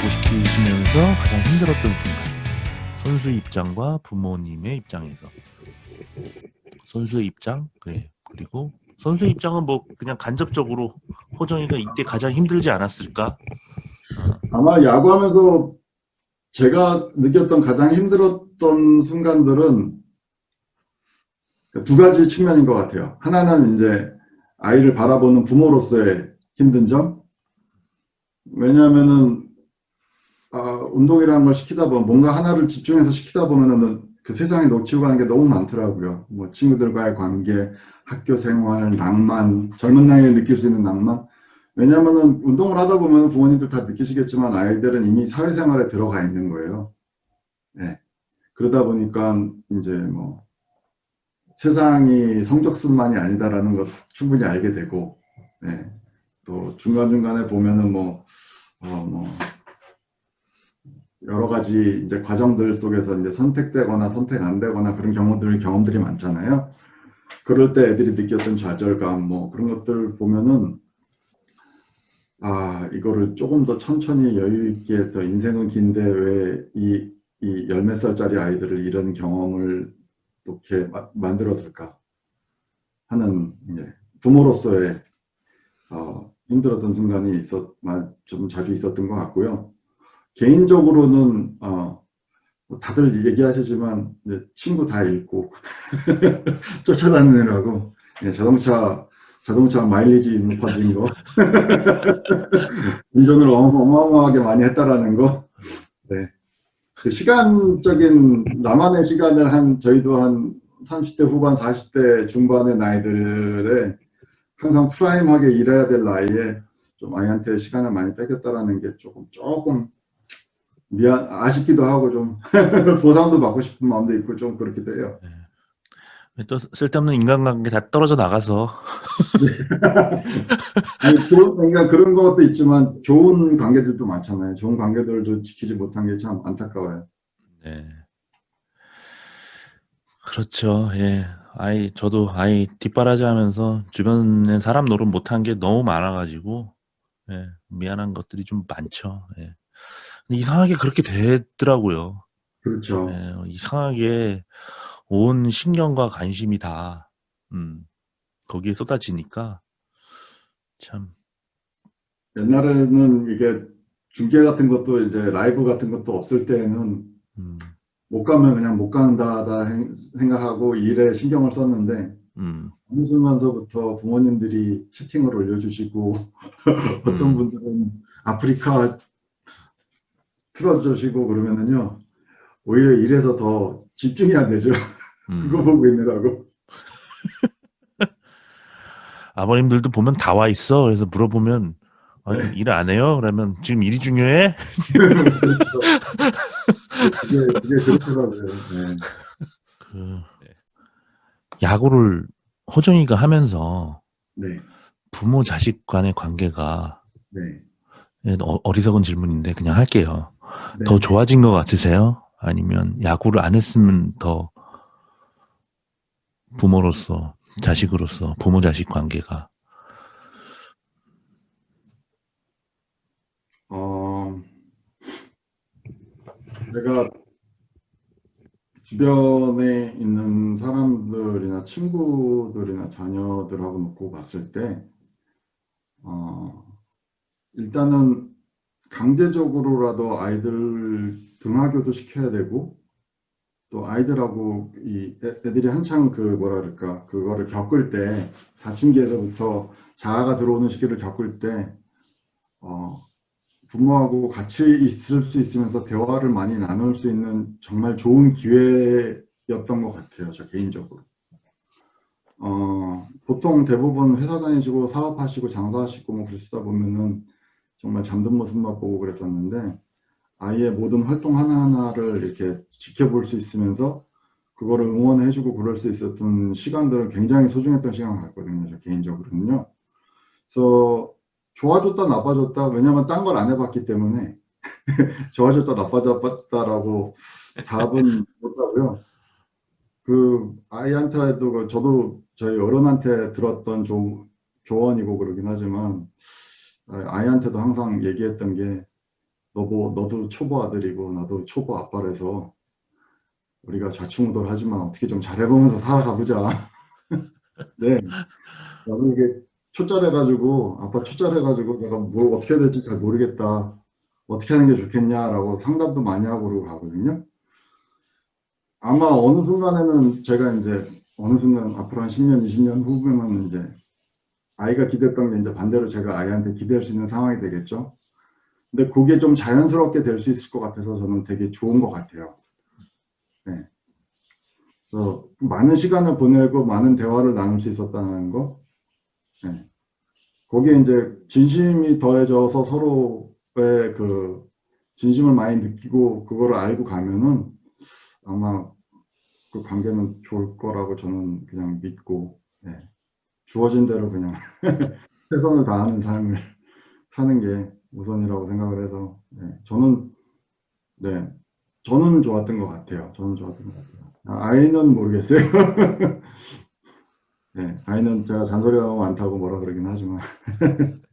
야구시키시면서 가장 힘들었던 순간. 선수 입장과 부모님의 입장에서. 선수의 입장, 그래. 그리고 선수의 입장은 뭐 그냥 간접적으로 호정이가 이때 가장 힘들지 않았을까? 아마 야구하면서 제가 느꼈던 가장 힘들었던 순간들은 두 가지 측면인 것 같아요. 하나는 이제 아이를 바라보는 부모로서의 힘든 점. 왜냐하면은 아, 운동이라는 걸 시키다 보면 뭔가 하나를 집중해서 시키다 보면은 그 세상에 놓치고 가는 게 너무 많더라고요. 뭐 친구들과의 관계, 학교 생활, 낭만, 젊은 나이에 느낄 수 있는 낭만. 왜냐하면은 운동을 하다 보면 부모님들 다 느끼시겠지만 아이들은 이미 사회생활에 들어가 있는 거예요. 네. 그러다 보니까 이제 뭐 세상이 성적순만이 아니다라는 것 충분히 알게 되고, 네. 또 중간중간에 보면은 뭐, 어, 뭐, 여러 가지 이제 과정들 속에서 이제 선택되거나 선택 안 되거나 그런 경우들, 경험들이 많잖아요. 그럴 때 애들이 느꼈던 좌절감, 뭐 그런 것들 보면은 아, 이거를 조금 더 천천히 여유 있게 더 인생은 긴데 왜 이, 이 열 몇 살짜리 아이들을 이런 경험을 이렇게 마- 만들었을까 하는 이제 부모로서의 어, 힘들었던 순간이 있었, 마- 좀 자주 있었던 것 같고요. 개인적으로는 어, 뭐 다들 얘기하시지만 친구 다 잃고 쫓아다니느라고 예, 자동차 자동차 마일리지 높아진 거 운전을 어마- 어마어마하게 많이 했다라는 거 네. 그 시간적인 나만의 시간을 한 저희도 한 30대 후반 40대 중반의 나이들에 항상 프라임하게 일해야 될 나이에 좀 아이한테 시간을 많이 뺏겼다라는 게 조금 조금 미안 아쉽기도 하고 좀 보상도 받고 싶은 마음도 있고 좀 그렇기도 해요. 또 쓸데없는 인간관계 다 떨어져 나가서 아니, 그런, 그러니까 그런 것도 있지만 좋은 관계들도 많잖아요. 좋은 관계들도 지키지 못한 게 참 안타까워요. 네. 그렇죠. 예. 아이, 저도 아이 뒷바라지 하면서 주변에 사람 노릇 못한 게 너무 많아가지고, 예. 미안한 것들이 좀 많죠. 예. 이상하게 그렇게 되더라고요. 그렇죠. 예. 이상하게 온 신경과 관심이 다, 음, 거기에 쏟아지니까, 참, 옛날에는 이게 중계 같은 것도 이제 라이브 같은 것도 없을 때는 음, 못 가면 그냥 못 간다 다 행- 생각하고 일에 신경을 썼는데 음, 어느 순간서부터 부모님들이 채팅을 올려주시고 어떤 음. 분들은 아프리카 틀어주시고 그러면은요 오히려 일에서 더 집중이 안 되죠. 그거 음. 보고 있느라고. 아버님들도 보면 다 와 있어. 그래서 물어보면, 아니, 네. 일안 해요? 그러면 지금 일이 중요해? 그렇죠. 그게, 그게 그렇더라고요. 네. 그 야구를 호정이가 하면서 네. 부모 자식 간의 관계가 네. 예, 어, 어리석은 질문인데 그냥 할게요. 네. 더 좋아진 것 같으세요? 아니면 야구를 안 했으면 더 부모로서 자식으로서 부모 자식 관계가 어, 내가 주변에 있는 사람들이나 친구들이나 자녀들하고 놓고 봤을 때, 어, 일단은 강제적으로라도 아이들 등하교도 시켜야 되고, 또 아이들하고 이 애- 애들이 한창 그 뭐라 그럴까, 그거를 겪을 때, 사춘기에서부터 자아가 들어오는 시기를 겪을 때, 어, 부모하고 같이 있을 수 있으면서 대화를 많이 나눌 수 있는 정말 좋은 기회였던 것 같아요. 저 개인적으로. 어, 보통 대부분 회사 다니시고 사업하시고 장사하시고 뭐 그러시다 보면은 정말 잠든 모습만 보고 그랬었는데 아이의 모든 활동 하나하나를 이렇게 지켜볼 수 있으면서 그거를 응원해주고 그럴 수 있었던 시간들은 굉장히 소중했던 시간 같거든요. 저 개인적으로는요. 그래서 좋아졌다 나빠졌다 왜냐면 딴 걸 안 해봤기 때문에 좋아졌다 나빠졌다라고 답은 못하고요. 그 아이한테도 그 저도 저희 어른한테 들었던 조, 조언이고 그러긴 하지만 아, 아이한테도 항상 얘기했던 게 너도 너도 초보 아들이고 나도 초보 아빠라서 우리가 좌충우돌하지만 어떻게 좀 잘해보면서 살아가보자. 네, 나도 이게 초짜래가지고 아빠 초짜래가지고 내가 뭘 어떻게 해야 될지 잘 모르겠다. 어떻게 하는 게 좋겠냐라고 상담도 많이 하고 그러고 가거든요. 아마 어느 순간에는 제가 이제 어느 순간 앞으로 한 10년, 20년 후면은 이제 아이가 기대했던 게 이제 반대로 제가 아이한테 기대할 수 있는 상황이 되겠죠. 근데 그게 좀 자연스럽게 될 수 있을 것 같아서 저는 되게 좋은 것 같아요. 네. 그래서 많은 시간을 보내고 많은 대화를 나눌 수 있었다는 거. 네. 거기에 이제 진심이 더해져서 서로의 그 진심을 많이 느끼고 그거를 알고 가면은 아마 그 관계는 좋을 거라고 저는 그냥 믿고 네. 주어진 대로 그냥 최선을 다하는 삶을 사는 게 우선이라고 생각을 해서 네. 저는 네 저는 좋았던 것 같아요. 저는 좋았던 것 같아요. 아, 아이는 모르겠어요. 네, 아이는 제가 잔소리가 너무 많다고 뭐라 그러긴 하지만